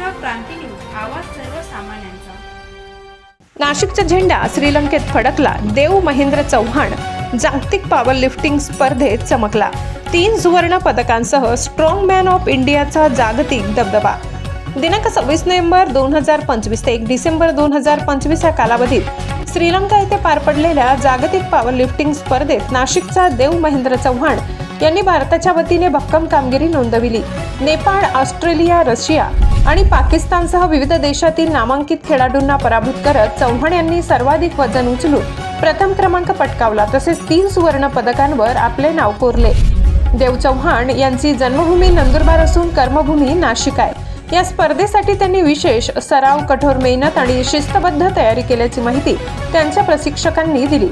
क्रांती news आवाज सर्वसामान्यांचा. नाशिकचा झेंडा श्रीलंकेत फडकला. देव महेंद्र चव्हाण जागतिक पॉवर लिफ्टिंग स्पर्धेत चमकला. तीन सुवर्ण पदकांसह स्ट्रॉंग मॅन ऑफ इंडियाचा जागतिक दबदबा. दिनांक सव्वीस नोव्हेंबर दोन हजार पंचवीस ते एक डिसेंबर दोन हजार पंचवीस या कालावधीत श्रीलंका येथे पार पडलेल्या जागतिक पॉवर लिफ्टिंग स्पर्धेत नाशिकचा देव महेंद्र चव्हाण यांनी भारताच्या वतीने भक्कम कामगिरी नोंदविली. नेपाळ ऑस्ट्रेलिया रशिया आणि पाकिस्तानसह विविध देशातील नामांकित खेळाडूंना पराभूत करत चव्हाण यांनी सर्वाधिक वजन उचलून प्रथम क्रमांक पटकावला. तसेच तीन सुवर्ण पदकांवर आपले नाव कोरले. देव चव्हाण यांची जन्मभूमी नंदुरबार असून कर्मभूमी नाशिक आहे. या स्पर्धेसाठी त्यांनी विशेष सराव कठोर मेहनत आणि शिस्तबद्ध तयारी केल्याची माहिती त्यांच्या प्रशिक्षकांनी दिली.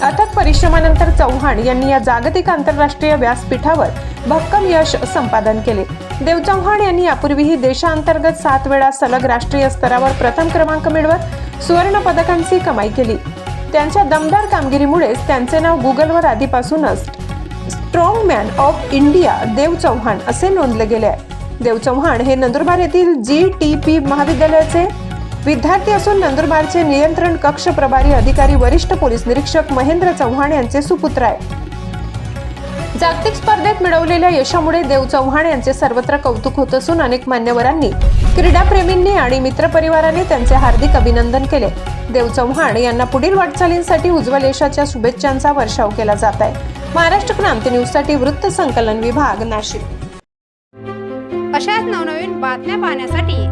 अथक परिश्रमानंतर चव्हाण यांनी या जागतिक आंतरराष्ट्रीय व्यासपीठावर भक्कम यश संपादन केले. देव चव्हाण यांनी यापूर्वीही देशांतर्गत सात वेळा सलग राष्ट्रीय स्तरावर प्रथम क्रमांक मिळवत सुवर्ण पदकांची कमाई केली. त्यांच्या दमदार कामगिरीमुळेच त्यांचे नाव गुगलवर आधीपासूनच strong man of India Dev Chavan असे नोंदले गेले आहे. देव चव्हाण हे नंदुरबार येथील जी टी पी महाविद्यालयाचे विद्यार्थी असून नंदुरबारचे नियंत्रण कक्ष प्रभारी अधिकारी वरिष्ठ पोलीस निरीक्षक महेंद्र चव्हाण यांचे सुपुत्र आहे. जागतिक स्पर्धेत मिळवलेल्या यशामुळे देव चव्हाण यांचे सर्वत्र कौतुक होत असून अनेक मान्यवरांनी क्रीडाप्रेमींनी आणि मित्रपरिवाराने त्यांचे हार्दिक अभिनंदन केले. देव चव्हाण यांना पुढील वाटचालींसाठी उज्ज्वल यशाच्या शुभेच्छांचा वर्षाव केला जात आहे. महाराष्ट्र क्रांती न्यूजसाठी वृत्त संकलन विभाग नाशिक. अशाच नवनवीन बातम्या पाहण्यासाठी